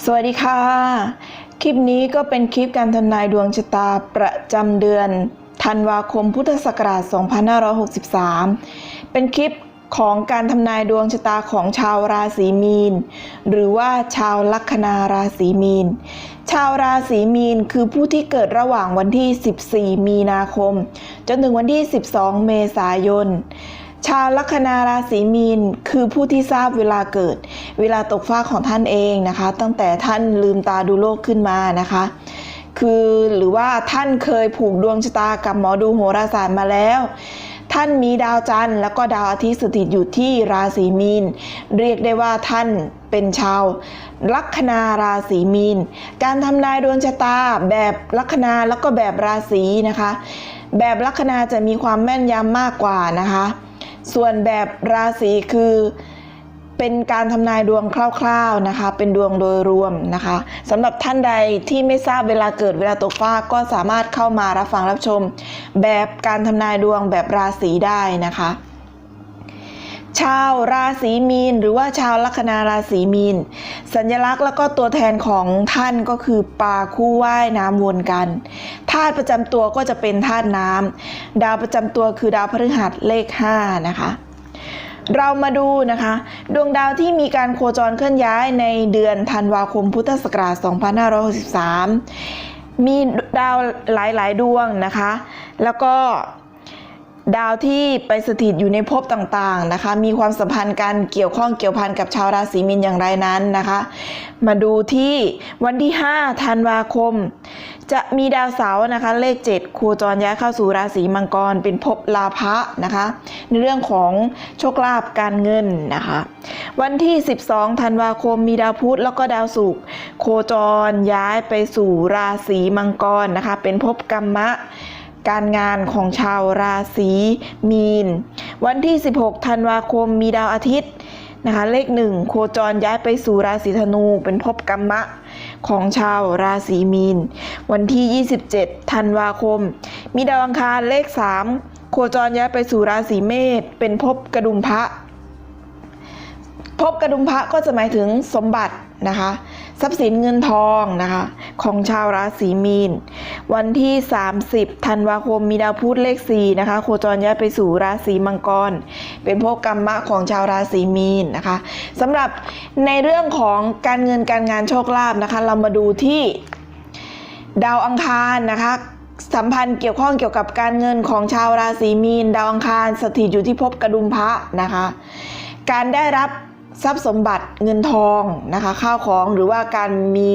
สวัสดีค่ะ คลิปนี้ก็เป็นคลิปการทำนายดวงชะตาประจำเดือนธันวาคมพุทธศักราช 2563 เป็นคลิปของการทำนายดวงชะตาของชาวราศีมีน หรือว่าชาวลัคนาราศีมีน ชาวราศีมีนคือผู้ที่เกิดระหว่างวันที่ 14 มีนาคม จนถึงวันที่ 12 เมษายน ชาวลัคนาราศีมีนคือผู้ที่ทราบเวลาเกิด เวลาตกฟ้าของท่านเองนะคะ ตั้งแต่ท่านลืมตาดูโลกขึ้นมานะคะ คือหรือว่าท่านเคยผูกดวงชะตากับหมอดูโหราศาสตร์มาแล้ว ท่านมีดาวจันทร์แล้วก็ดาวอาทิตย์สถิตอยู่ที่ราศีมีน เรียกได้ว่าท่านเป็นชาวลัคนาราศีมีน การทำนายดวงชะตาแบบลัคนาแล้วก็แบบราศีนะคะ แบบลัคนาจะมีความแม่นยำมากกว่านะคะ ส่วนแบบราศีคือเป็นการทำนายดวงคร่าวๆนะคะ เป็นดวงโดยรวมนะคะสำหรับท่านใดที่ไม่ทราบเวลาเกิดเวลาตกฟ้าก็สามารถเข้ามารับฟังรับชม แบบการทำนายดวงแบบราศีได้นะคะ ชาวราศีมีน หรือว่าชาวลัคนาราศีมีน สัญลักษณ์แล้วก็ตัวแทนของท่านก็คือปลาคู่ว่ายน้ำวนกันธาตุประจำตัวก็จะเป็นธาตุน้ำดาวประจำตัวคือดาวพฤหัสเลข 5 นะคะ เรามาดูนะคะ ดวงดาวที่มีการโคจรเคลื่อนย้ายในเดือนธันวาคมพุทธศักราช 2563 มีดาวหลาย ๆ ดวงนะคะ แล้วก็ ดาวที่ไปสถิตอยู่ในภพต่างๆนะคะ มีความสัมพันธ์กันเกี่ยวข้องเกี่ยวพันกับชาวราศีมีนอย่างไรนั้นนะคะ มาดูที่วันที่ 5 ธันวาคม จะมีดาวเสาร์นะคะ เลข 7 โคจรย้ายเข้าสู่ราศีมังกร เป็นภพลาภะนะคะ ในเรื่องของโชคลาภการเงินนะคะ วันที่ 12 ธันวาคม มีดาวพุธแล้วก็ดาวศุกร์โคจรย้ายไปสู่ราศีมังกรนะคะ เป็นภพกรรมะ การงานของชาวราศีมีน วันที่ 16 ธันวาคมมีดาวอาทิตย์นะคะเลขหนึ่งโคจรย้ายไปสู่ราศีธนู เป็นภพกรรมะของชาวราศีมีน วันที่ 27 ธันวาคม มีดาวอังคารเลข 3 โคจรย้ายไปสู่ราศีเมษเป็นภพกระดุมพระภพกระดุมพระก็จะหมายถึงสมบัตินะคะ ทรัพย์สินเงินทองนะคะ ของชาวราศีมีน วันที่ 30ธันวาคมมีดาวพุธเลข4นะคะ โคจรย้ายไปสู่ราศีมังกร เป็นภพกรรมะของชาวราศีมีนนะคะสำหรับในเรื่องของการเงินการงานโชคลาภนะคะ เรามาดูที่ดาวอังคารนะคะสัมพันธ์เกี่ยวข้องเกี่ยวกับการเงินของชาวราศีมีน ดาวอังคารสถิตอยู่ที่ภพกระดุมพระนะคะ การได้รับ ทรัพย์สมบัติเงินทองนะคะข้าวของหรือว่าการมี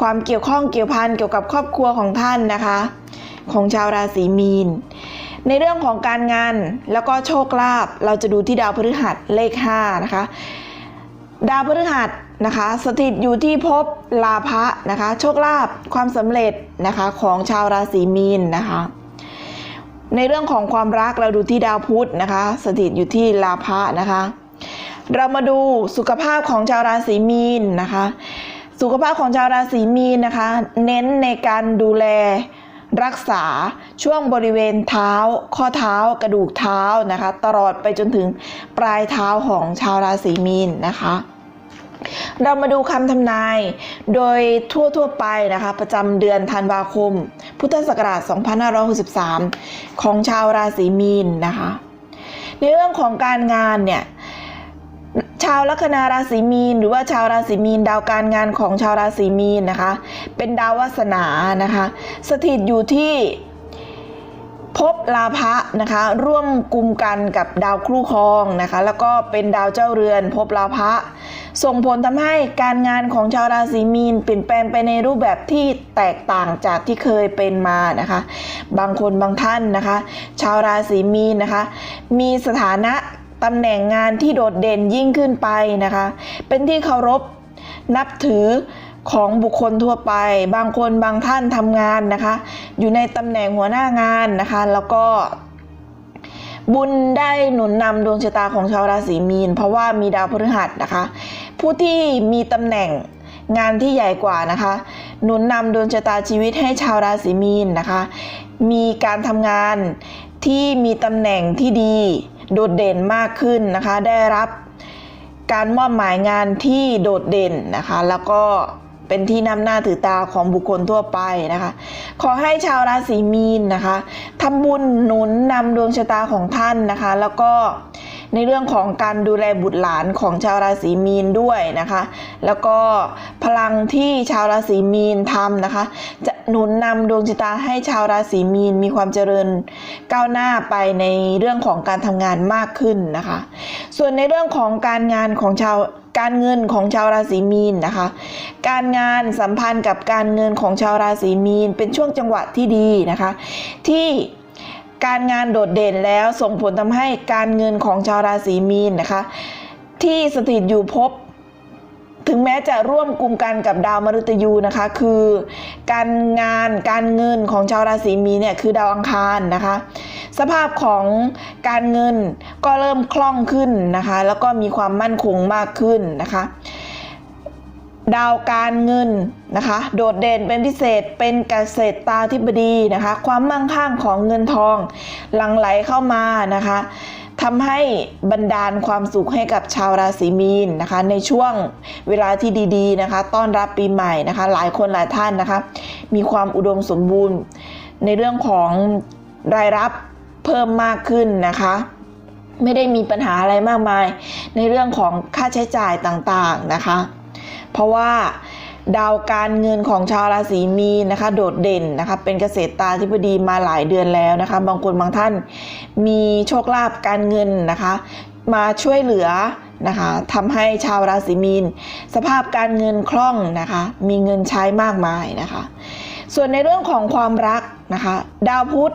ความเกี่ยวข้องเกี่ยวพันเกี่ยวกับครอบครัวของท่านนะคะ ของชาวราศีมีน ในเรื่องของการงานแล้วก็โชคลาภเราจะดูที่ดาวพฤหัสเลข5นะคะดาวพฤหัสนะคะ สถิตอยู่ที่ภพลาภะนะคะ โชคลาภความสำเร็จนะคะของชาวราศีมีนนะคะในเรื่องของความรักเราดูที่ดาวพุธนะคะ สถิตอยู่ที่ลาภะนะคะ เรามาดูสุขภาพของชาวราศีมีนนะคะ สุขภาพของชาวราศีมีนนะคะ เน้นในการดูแลรักษาช่วงบริเวณเท้า ข้อเท้ากระดูกเท้านะคะ ตลอดไปจนถึงปลายเท้าของชาวราศีมีนนะคะ เรามาดูคำทำนายโดยทั่ว ๆ ไปนะคะ ประจำเดือนธันวาคม พุทธศักราช 2563 ของชาวราศีมีนนะคะ ในเรื่องของการงานเนี่ย ชาวลัคนาราศีมีน หรือว่าชาวราศีมีน ดาวการงานของชาวราศีมีนนะคะ เป็นดาววาสนานะคะ สถิตอยู่ที่ภพลาภะนะคะ ร่วมกลุ่มกันกับดาวครูครองนะคะ แล้วก็เป็นดาวเจ้าเรือนภพลาภะส่งผลทำให้การงานของชาวราศีมีนเปลี่ยนแปลงไปในรูปแบบที่แตกต่างจากที่เคยเป็นมานะคะ บางคนบางท่านนะคะ ชาวราศีมีนนะคะ มีสถานะ ตำแหน่งงานที่โดดเด่นยิ่งขึ้นไปนะคะ เป็นที่เคารพนับถือของบุคคลทั่วไป บางคนบางท่านทำงานนะคะ อยู่ในตำแหน่งหัวหน้างานนะคะ แล้วก็บุญได้หนุนนำดวงชะตาของชาวราศีมีน เพราะว่ามีดาวพฤหัสนะคะ ผู้ที่มีตำแหน่งงานที่ใหญ่กว่านะคะ หนุนนำดวงชะตาชีวิตให้ชาวราศีมีนนะคะ มีการทำงานที่มีตำแหน่งที่ดี โดดเด่นมากขึ้นนะคะ ได้รับการมอบหมายงานที่โดดเด่นนะคะ แล้วก็เป็นที่นำหน้าถือตาของบุคคลทั่วไปนะคะ ขอให้ชาวราศีมีนนะคะทำบุญหนุนนำดวงชะตาของท่านนะคะ แล้วก็ในเรื่องของการดูแลบุตรหลานของชาวราศีมีนด้วยนะคะ แล้วก็พลังที่ชาวราศีมีนทำนะคะ จะ หนุนนำดวงชะตาให้ชาวราศีมีนมีความเจริญก้าวหน้าไปในเรื่องของการทำงานมากขึ้นนะคะ ส่วนในเรื่องของการงานของชาวการเงินของชาวราศีมีนนะคะ การงานสัมพันธ์กับการเงินของชาวราศีมีน เป็นช่วงจังหวะที่ดีนะคะ ที่การงานโดดเด่นแล้วส่งผลทำให้การเงินของชาวราศีมีนนะคะ ที่สถิตอยู่ภพ ถึงแม้จะร่วมกลุ่มกันกับดาวมฤตยูนะคะ คือ การงานการเงินของชาวราศีมีเนี่ยคือดาวอังคารนะคะ สภาพของการเงินก็เริ่มคล่องขึ้นนะคะ แล้วก็มีความมั่นคงมากขึ้นนะคะ ดาวการเงินนะคะ โดดเด่นเป็นพิเศษเป็นเกษตรตาธิบดีนะคะ ความมั่งคั่งของเงินทองหลั่งไหลเข้ามานะคะ ทำให้บันดาลความสุขให้กับชาวราศีมีนนะคะ ในช่วงเวลาที่ดีๆนะคะ ต้อนรับปีใหม่นะคะ หลายคนหลายท่านนะคะ มีความอุดมสมบูรณ์ ในเรื่องของรายรับเพิ่มมากขึ้นนะคะไม่ได้มีปัญหาอะไรมากมาย ในเรื่องของค่าใช้จ่ายต่างๆนะคะ เพราะว่า ดาวการเงินของชาวราศีมีนนะคะ โดดเด่นนะคะ เป็นเกษตรตาธิบดีมาหลายเดือนแล้วนะคะ บางคนบางท่านมีโชคลาภการเงินนะคะ มาช่วยเหลือนะคะทำให้ชาวราศีมีน สภาพการเงินคล่องนะคะ มีเงินใช้มากมายนะคะ ส่วนในเรื่องของความรักนะคะ ดาวพุธ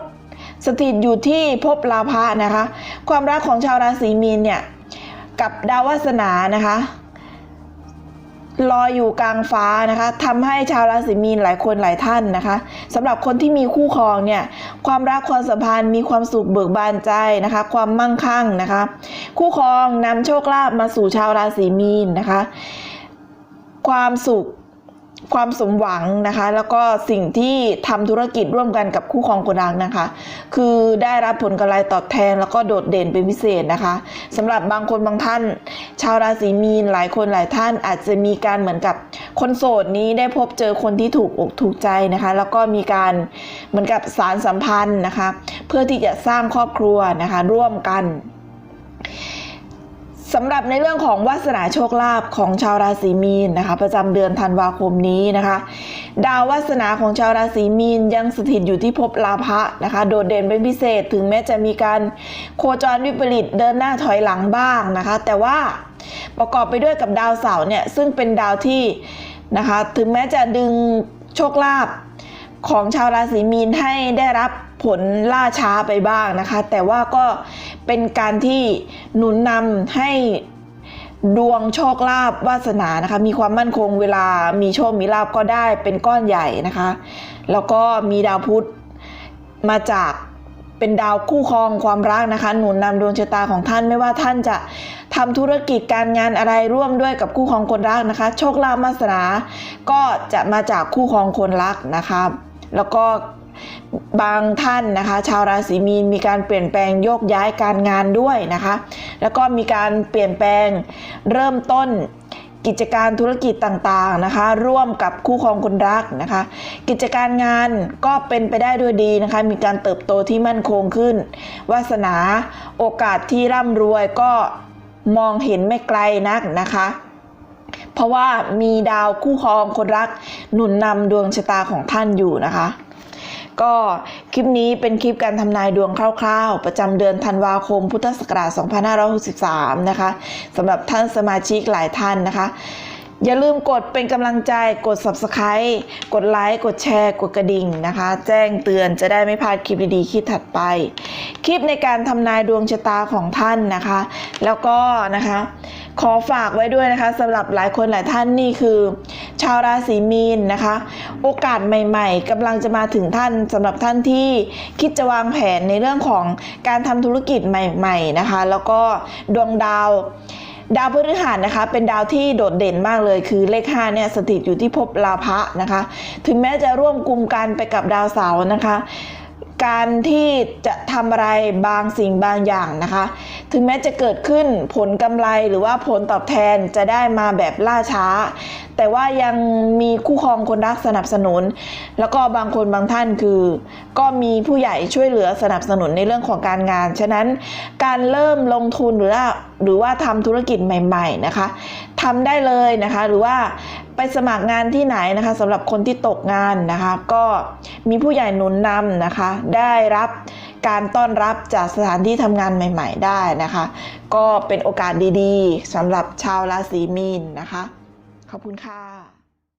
สถิตอยู่ที่ภพลาภะนะคะ ความรักของชาวราศีมีนเนี่ยกับดาววาสนานะคะ ลอยอยู่กลางฟ้านะคะทำให้ชาวราศีมีนหลายคนหลายท่านนะคะสำหรับคนที่มีคู่ครองเนี่ยความรักความสัมพันธ์มีความสุขเบิกบานใจนะคะ ความมั่งคั่งนะคะ คู่ครองนำโชคลาภมาสู่ชาวราศีมีนนะคะ ความสุข ความสมหวังนะคะ แล้วก็สิ่งที่ทำธุรกิจร่วมกันกับคู่ครองคนรักนะคะ คือได้รับผลกำไรตอบแทนแล้วก็โดดเด่นเป็นพิเศษนะคะสำหรับบางคนบางท่าน ชาวราศีมีนหลายคนหลายท่านอาจจะมีการเหมือนกับคนโสดนี้ได้พบเจอคนที่ถูกอกถูกใจนะคะ แล้วก็มีการเหมือนกับสารสัมพันธ์นะคะ เพื่อที่จะสร้างครอบครัวนะคะ ร่วมกัน สำหรับในเรื่องของวาสนาโชคลาภของชาวราศีมีนนะคะ ประจำเดือนธันวาคมนี้นะคะ ดาววาสนาของชาวราศีมีนยังสถิตอยู่ที่ภพลาภะนะคะ โดดเด่นเป็นพิเศษถึงแม้จะมีการโคจรวิปริตเดินหน้าถอยหลังบ้างนะคะ แต่ว่าประกอบไปด้วยกับดาวเสาร์เนี่ยซึ่งเป็นดาวที่นะคะ ถึงแม้จะดึงโชคลาภของชาวราศีมีนให้ได้รับ ผลล่าช้าไปบ้างนะคะ แต่ว่าก็เป็นการที่หนุนนำให้ดวงโชคลาภวาสนานะคะ มีความมั่นคงเวลามีโชคมีลาภก็ได้เป็นก้อนใหญ่นะคะ แล้วก็มีดาวพุธมาจากเป็นดาวคู่ครองความรักนะคะ หนุนนำดวงชะตาของท่านไม่ว่าท่านจะทำธุรกิจการงานอะไรร่วมด้วยกับคู่ครองคนรักนะคะ โชคลาภวาสนา ก็จะมาจากคู่ครองคนรักนะคะ แล้วก็ บางท่านนะคะ ชาวราศีมีนมีการเปลี่ยนแปลงโยกย้ายการงานด้วยนะคะ แล้วก็มีการเปลี่ยนแปลงเริ่มต้นกิจการธุรกิจต่างๆนะคะ ร่วมกับคู่ครองคนรักนะคะ กิจการงานก็เป็นไปได้ด้วยดีนะคะ มีการเติบโตที่มั่นคงขึ้น วาสนาโอกาสที่ร่ำรวยก็มองเห็นไม่ไกลนักนะคะเพราะว่ามีดาวคู่ครองคนรักหนุนนำดวงชะตาของท่านอยู่นะคะ ก็คลิปนี้เป็นคลิปการทำนายดวงคร่าวๆ ประจำเดือนธันวาคม พุทธศักราช2563 นะคะสำหรับท่านสมาชิกหลายท่านนะคะ อย่าลืมกดเป็นกำลังใจกด subscribe กดไลค์กดแชร์ กดกระดิ่งนะคะ แจ้งเตือนจะได้ไม่พลาดคลิปดีๆคลิปถัดไป คลิปในการทำนายดวงชะตาของท่านนะคะ แล้วก็นะคะ ขอฝากไว้ด้วยนะคะสำหรับหลายคนหลายท่านนี่คือ ชาวราศีมีนนะคะ โอกาสใหม่ๆกำลังจะมาถึงท่านสำหรับท่านที่คิดจะวางแผนในเรื่องของการทำธุรกิจใหม่ ๆนะคะ แล้วก็ดวงดาว ดาวพฤหัสนะคะ เป็นดาวที่โดดเด่นมากเลย คือเลข5เนี่ยสถิตอยู่ที่ภพลาภะนะคะ ถึงแม้จะร่วมกลุ่มกันไปกับดาวเสาร์นะคะการที่จะทำอะไรบางสิ่งบางอย่างนะคะ ถึงแม้จะเกิดขึ้นผลกำไรหรือว่าผลตอบแทนจะได้มาแบบล่าช้า แต่ว่ายังมีคู่ครองคนรักสนับสนุน แล้วก็บางคนบางท่านคือ ก็มีผู้ใหญ่ช่วยเหลือสนับสนุนในเรื่องของการงาน ฉะนั้นการเริ่มลงทุนหรือว่าหรือว่าทำธุรกิจใหม่ ๆนะคะทำได้เลยนะคะ หรือว่าไปสมัครงานที่ไหนนะคะสำหรับคนที่ตกงานนะคะ ก็มีผู้ใหญ่หนุนนำนะคะ ได้รับการต้อนรับจากสถานที่ทำงานใหม่ ๆ ได้นะคะ ก็เป็นโอกาสดีๆสำหรับชาวราศีมีนนะคะ ขอบคุณค่ะ